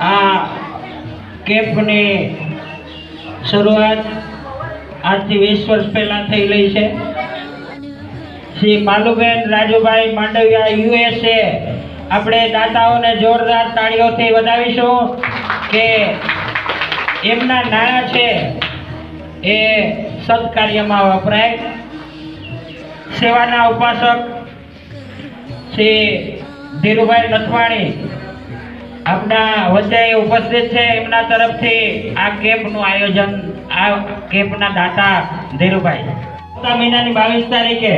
આ કેમ્પની શરૂઆત આજથી વીસ વર્ષ પહેલાં થઈ રહી છે. શ્રી માલુબેન રાજુભાઈ માંડવિયા યુએસએ આપણે દાતાઓને જોરદાર તાળીઓથી વધાવીશું કે એમના નાણાં છે એ સત્કાર્યમાં વપરાય. સેવાના ઉપાસક શ્રી ધીરુભાઈ નથવાણી આપણા વચ્ચે ઉપસ્થિત છે એમના તરફથી આ કેમ્પનું આયોજન, આ કેમ્પના દાતા ધીરુભાઈ. આવતા મહિનાની બાવીસ તારીખે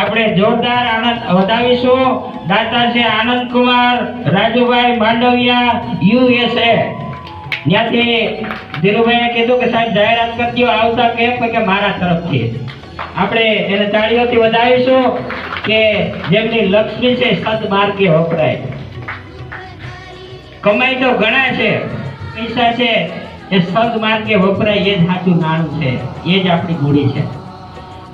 આપણે જોરદાર આનંદ વધાવીશું. દાતા છે આનંદ કુમાર, રાજુભાઈ માંડવિયા યુએસએ ત્યાંથી ધીરુભાઈએ કીધું કે સાહેબ જાહેરાત કરજો, આવતા કેમ્પ કે મારા તરફથી. આપણે એને તાળીઓથી વધાવીશું કે જેમની લક્ષ્મી છે સદમાર્ગે વપરાય. કમાઈ તો ઘણા છે. પૈસા છે. એ સદમાર્ગે વપરાય, એ જ સાચું નાણું છે. એ જ આપણી મૂડી છે.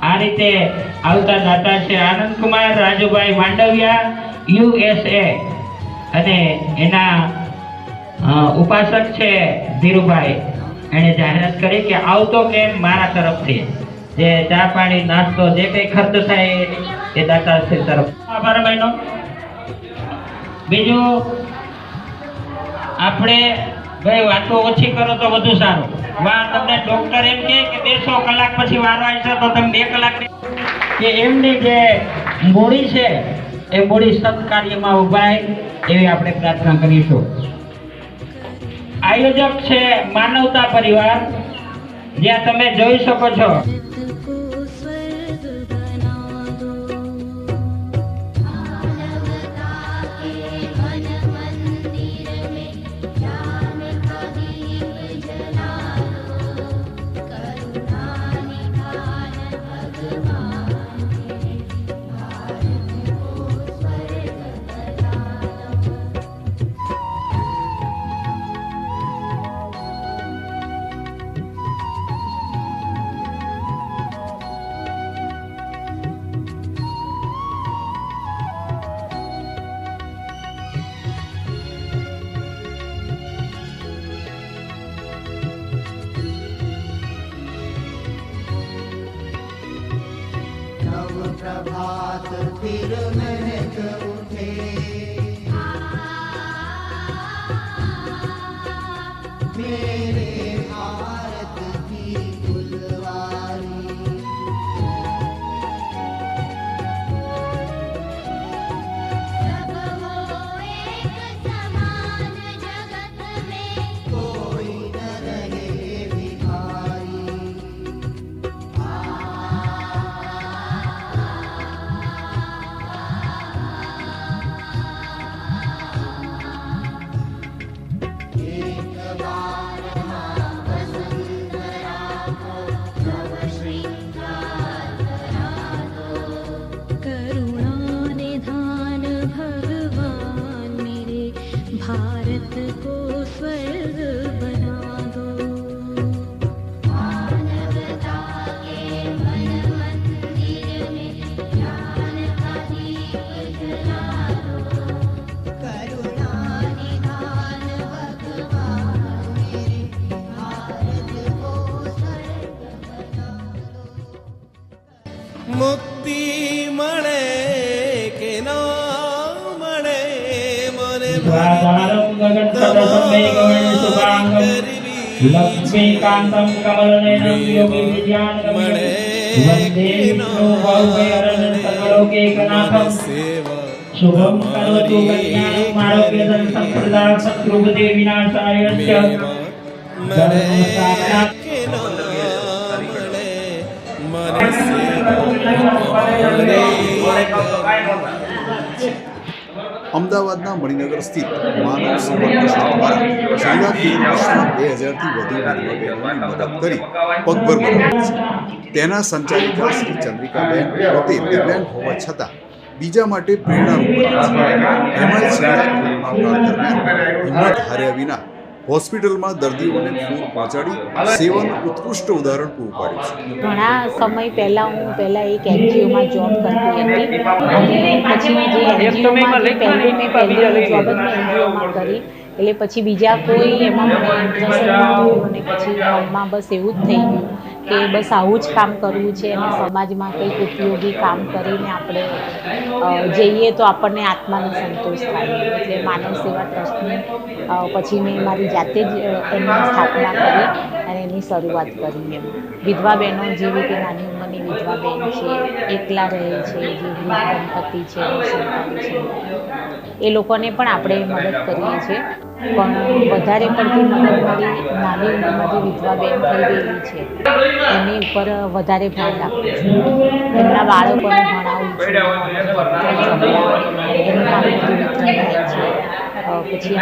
આ રીતે આવતા દાતા છે આનંદકુમાર, રાજુભાઈ માંડવિયા યુએસએ અને એના ઉપાસક છે ધીરુભાઈ. એણે જાહેરાત કરી કે આવતો કેમ મારા તરફથી. જે ચા પાણી, નાસ્તો, જે કંઈ ખર્ચ થાય એ- દાતાશ્રી તરફ. આભાર બીજું આપણે ભાઈ વાતો ઓછી કરો તો વધુ સારું. વા તમને ડોક્ટર એમ કહે કે બેસો કલાક પછી વારો આવશે તો તમે બે કલાક કે એમની જે મૂડી છે, એ મૂડી સત્કાર્યમાં ઉભાય એવી આપણે પ્રાર્થના કરીશું. આયોજક છે માનવતા પરિવાર. જ્યાં તમે જોઈ શકો છો प्रभात फिर महक उठे मेरे મુક્તિ મળે કે ન મળે? મને લક્ષ્મીકાંતમ કમલનયનમ યોગી વિદ્યાનગમ્યમ વંદે વિષ્ણુ ભવભયરન સર્વલોકેકનાથમ શુભમ કરોતુ કલ્યાણમ. આરોગ્યદન સંપ્રદા શત્રુબુદ્ધિ વિનાશાય ચ અમદાવાદના મણિનગર સ્થિત માનવ સંપર્ક દ્વારા છેલ્લા બે વર્ષમાં બે હજારથી વધુ વિધવા બહેનોની મદદ કરી પગભર બનાવી છે. તેના સંચાલિકા શ્રી ચંદ્રિકાબેન પોતે દિવ્યાંગ હોવા છતાં બીજા માટે પ્રેરણારૂપ બની છે. એમાં છેલ્લા કોરોના કાળ દરમિયાન હિંમત હાર્યા વિના હોસ્પિટલમાં દર્દીઓને ફૂડ પહોંચાડી સેવાનું ઉત્કૃષ્ટ ઉદાહરણ પૂરું પાડ્યું છે. ઘણા સમય પહેલાં હું પહેલાં એક એનજીઓમાં જોબ કરતી હતી. અને પછી જે એનજીઓમાં જે મેં પહેલી જોબ જ મેં એનજીઓમાં કરી. એટલે પછી બીજા કોઈ એમાં મને ઇન્ટરેસ્ટ નહોતું અને પછી મનમાં બસ એવું જ થઈ ગયું. કે બસ આવું જ કામ કરવું છે અને સમાજમાં કંઈક ઉપયોગી કામ કરીને આપણે જઈએ તો આપણને આત્માને સંતોષ થાય. એટલે માનવ સેવા ટ્રસ્ટની પછી મેં મારી જાતે જ એની સ્થાપના કરી અને એની શરૂઆત કરી એમ. વિધવા બહેનો જેવી કે નાની ઉંમરની વિધવા બેન છે, એકલા રહે છે જે દંપતી છે એ લોકોને પણ આપણે મદદ કરીએ છીએ. પણ વધારે પડતી મદદ મારી નાની ઉંમરમાંથી વિધવા બેન થઈ ગયેલી છે. એની ઉપર વધારે ભાર રાખું છું એમના બાળકોને ભણાવું છું. એનું મારું થાય છે. પછી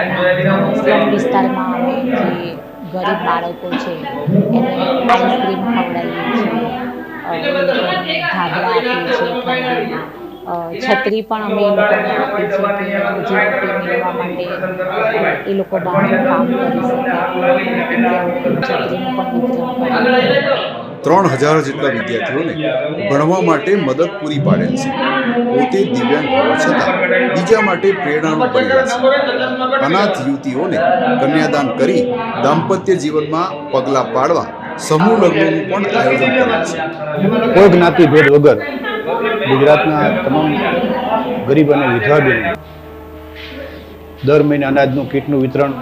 સ્લમ વિસ્તારમાં અમે જે ગરીબ બાળકો છે, એને આઈસ્ક્રીમ ખવડાવીએ છીએ. છીએ છત્રી પણ અમે એ મેળવવા માટે એ લોકો ત્રણ હજાર જેટલા વિદ્યાર્થીઓને ભણવા માટે મદદ પૂરી પાડેલ છે. પોતે દિવ્યાંગ હોવા છતાં બીજા માટે પ્રેરણાનું બન્યા છે. અનાથ યુવતીઓને કન્યાદાન કરી દાંપત્ય જીવનમાં પગલાં પાડવા સમૂહ લગ્નનું પણ આયોજન કોઈ જ્ઞાતિ ભેદ વગર ગુજરાતના તમામ ગરીબ અને વિધવા બહેનો દર મહિને અનાજનું કીટનું વિતરણ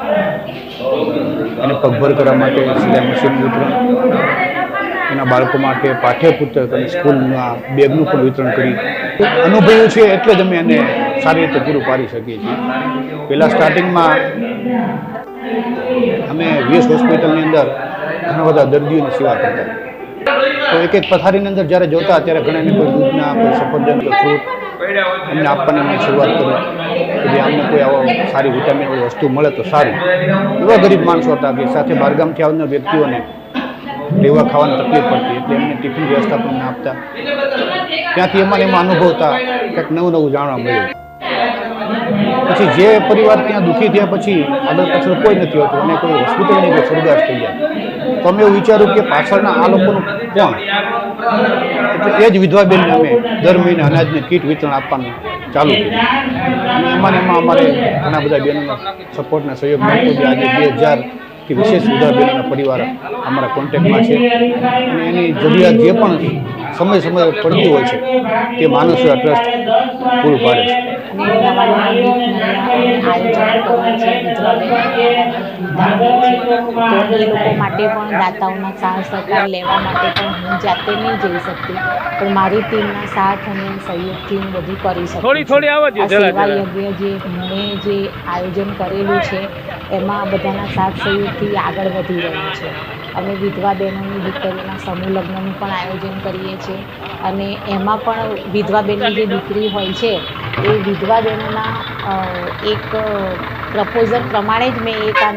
અને પગભર કરવા માટે સિલાઈ મશીનનું વિતરણ. એના બાળકો માટે પાઠ્યપુસ્તક અને સ્કૂલના બેગનું પણ વિતરણ કરી. અનુભવ્યું છે એટલે જ અમે એને સારી રીતે પૂરું પાડી શકીએ છીએ. પહેલાં સ્ટાર્ટિંગમાં અમે વીએસ હોસ્પિટલની અંદર ઘણા બધા દર્દીઓની સેવા કરતા તો એક એક પથારીની અંદર જ્યારે જોતા ત્યારે ઘણાને કોઈ દૂધના, કોઈ સફરજન કોઈ ફ્રૂટ એમને આપવાની મેં શરૂઆત કરી કે ભાઈ અમને કોઈ આવો સારી વિટામિન વસ્તુ મળે તો સારું. એવા ગરીબ માણસો હતા કે સાથે બહારગામથી આવનાર વ્યક્તિઓને લેવા ખાવાની તકલીફ પડતી એટલે એમને ટિફિન વ્યવસ્થા પણ અમને આપતા. ત્યાંથી અમારે એમાં અનુભવતા કંઈક નવું નવું જાણવા મળ્યું. પછી જે પરિવાર ત્યાં દુઃખી થયા પછી આગળ પાછળ કોઈ નથી હોતું અને કોઈ હોસ્પિટલની કોઈ સ્વર્ગાશ થઈ જાય. તો અમે એવું વિચાર્યું કે પાછળના આ લોકોનું કોણ? એટલે એ જ વિધવા બેનને અમે દર મહિને અનાજની કીટ વિતરણ આપવાનું ચાલુ કર્યું. અને એમાં એમાં અમારે ઘણા બધા બહેનોનો સપોર્ટના સહયોગ મળતો જે આજે બે હજાર કે વિશેષ વિધવા બહેનોના પરિવાર અમારા કોન્ટેક્ટમાં છે. અને એની જરૂરિયાત જે પણ સમય સમય પડતી હોય છે, તે માનસ ટ્રસ્ટ પૂરું પાડે છે. લોકો માટે પણ દાતાઓના સાથ સહકાર લેવા માટે પણ હું જાતે નહીં જઈ શકતી પણ મારી ટીમના સાથ અને સહયોગથી હું બધું કરી શકું થોડી જે મેં જે આયોજન કરેલું છે, એમાં બધાના સાથ સહયોગથી આગળ વધી રહ્યું છે. અમે વિધવા બહેનોની દીકરીઓના સમૂહ લગ્નનું પણ આયોજન કરીએ છીએ. અને એમાં પણ વિધવા બહેનની જે દીકરી હોય છે, એ વિધવા બહેનોના એક પ્રપોઝલ પ્રમાણે જ મેં એક આ